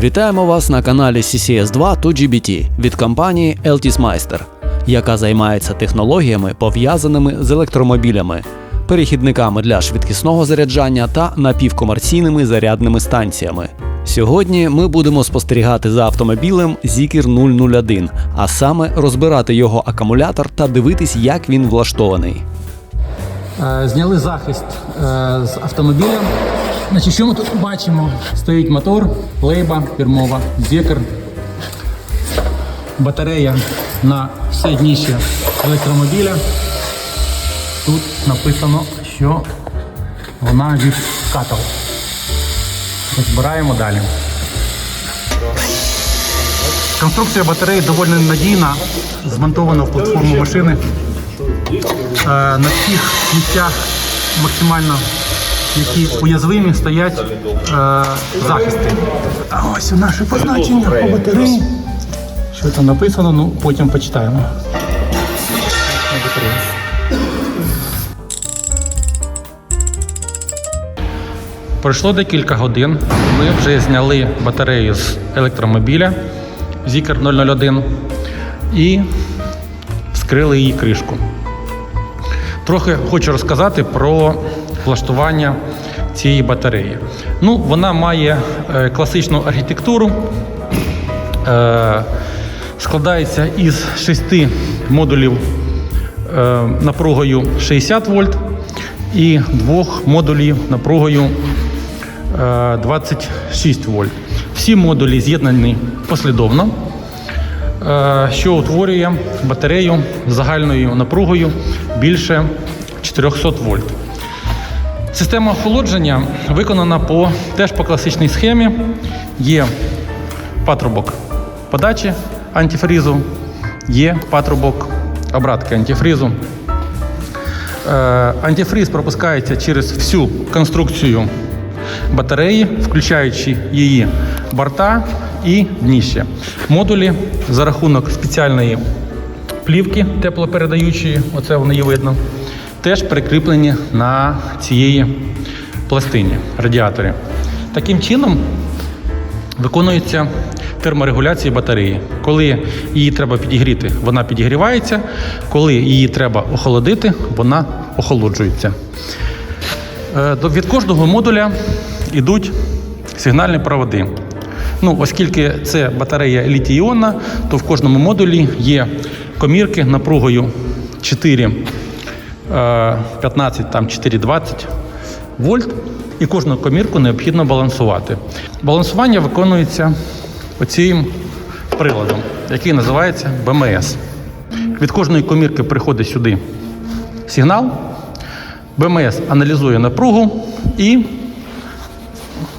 Вітаємо вас на каналі CCS 2 2GBT від компанії Altis Meister, яка займається технологіями, пов'язаними з електромобілями, перехідниками для швидкісного заряджання та напівкомерційними зарядними станціями. Сьогодні ми будемо спостерігати за автомобілем Zikr 001, а саме розбирати його акумулятор та дивитись, як він влаштований. Е, Зняли захист е, з автомобіля. Значить, що ми тут бачимо? Стоїть мотор, лейба, фірмова, зекер, батарея на все дніще електромобіля. Тут написано, що вона від катал. Розбираємо далі. Конструкція батареї доволі надійна, змонтована в платформу машини. Е, на всіх місцях максимально які уязвимі стоять е, захисти. А ось наше позначення по батареї. Що там написано, ну потім почитаємо. Пройшло декілька годин. Ми вже зняли батарею з електромобіля Zikr 001 і вскрили її кришку. Трохи хочу розказати про влаштування цієї батареї. Ну, вона має е, класичну архітектуру, е, складається із шести модулів е, напругою 60 вольт і двох модулів напругою е, 26 вольт. Всі модулі з'єднані послідовно що утворює батарею з загальною напругою більше 400 вольт. Система охолодження виконана по, теж по класичній схемі. Є патрубок подачі антифрізу, є патрубок обратки антифрізу. Е, Антифріз пропускається через всю конструкцію батареї, включаючи її борта і дніще. Модулі за рахунок спеціальної плівки теплопередаючої, оце воно її видно, теж прикріплені на цієї пластині радіаторі. Таким чином виконується терморегуляція батареї. Коли її треба підігріти, вона підігрівається. Коли її треба охолодити, вона охолоджується. Е, Від кожного модуля йдуть сигнальні проводи. Ну, оскільки це батарея літій-іонна, то в кожному модулі є комірки напругою 4, е, 15, там 4,20 вольт, і кожну комірку необхідно балансувати. Балансування виконується оцим приладом, який називається БМС. Від кожної комірки приходить сюди сигнал. БМС аналізує напругу і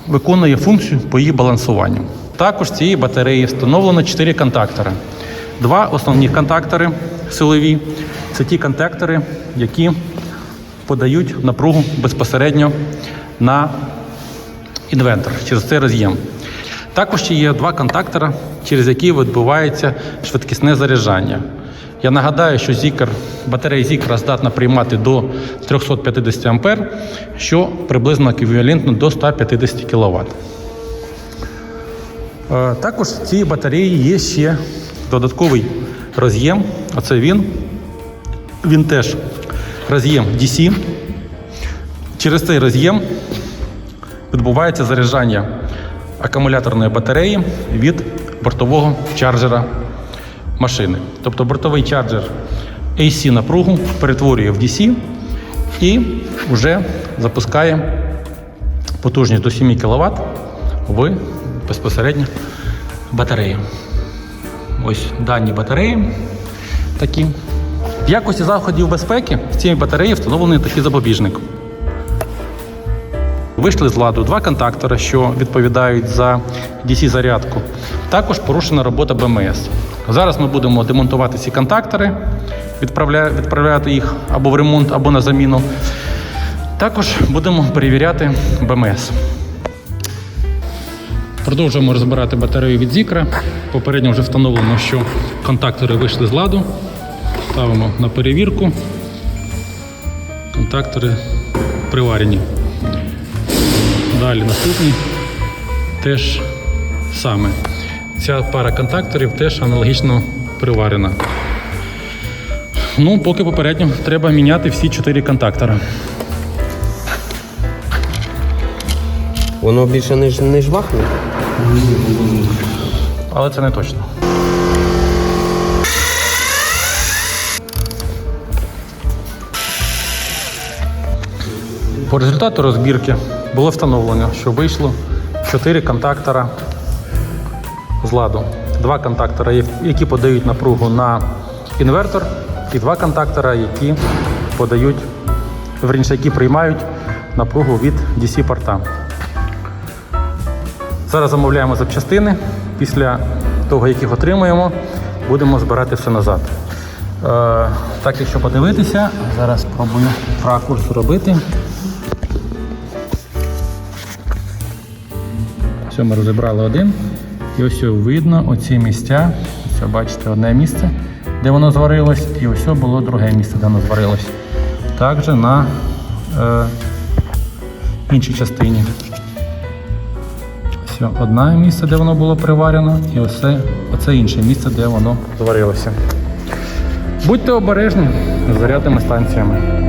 виконує функцію по її балансуванню. Також цій батареї встановлено 4 контактори. Два основні контактори силові це ті контактори, які подають напругу безпосередньо на інвентор через цей роз'єм. Також ще є два контактори, через які відбувається швидкісне заряджання. Я нагадаю, що Zikr, батарея Zikr здатна приймати до 350 А, що приблизно еквівалентно до 150 кВт. Е, Також в цій батареї є ще додатковий роз'єм. Оце він. Він теж роз'єм DC. Через цей роз'єм відбувається заряджання акумуляторної батареї від бортового чарджера машини. Тобто бортовий чарджер AC напругу перетворює в DC і вже запускає потужність до 7 кВт в безпосередньо батарею. Ось дані батареї такі. В якості заходів безпеки в цій батареї встановлений такий запобіжник. Вийшли з ладу два контактори, що відповідають за DC-зарядку. Також порушена робота БМС. Зараз ми будемо демонтувати ці контактори, відправляти їх або в ремонт, або на заміну. Також будемо перевіряти БМС. Продовжуємо розбирати батарею від Zikr. Попередньо вже встановлено, що контактори вийшли з ладу. Ставимо на перевірку. Контактори приварені. Далі наступні теж саме. Ця пара контакторів теж аналогічно приварена. Ну, поки попередньо треба міняти всі чотири контактори. Воно більше не, ж- не жвахне. Але це не точно. По результату розбірки було встановлено, що вийшло 4 контактора з ладу. Два контактора, які подають напругу на інвертор, і два контактора, які подають, верніше, які приймають напругу від DC-порта. Зараз замовляємо запчастини. Після того, як їх отримаємо, будемо збирати все назад. Е, так, якщо подивитися, зараз спробую ракурс робити. Все, ми розібрали один. І ось видно оці місця. Ось бачите, одне місце, де воно зварилось, і ось було друге місце, де воно зварилось. Також на е, іншій частині. Все, одне місце, де воно було приварено, і оце, оце інше місце, де воно зварилося. Будьте обережні з зарядними станціями.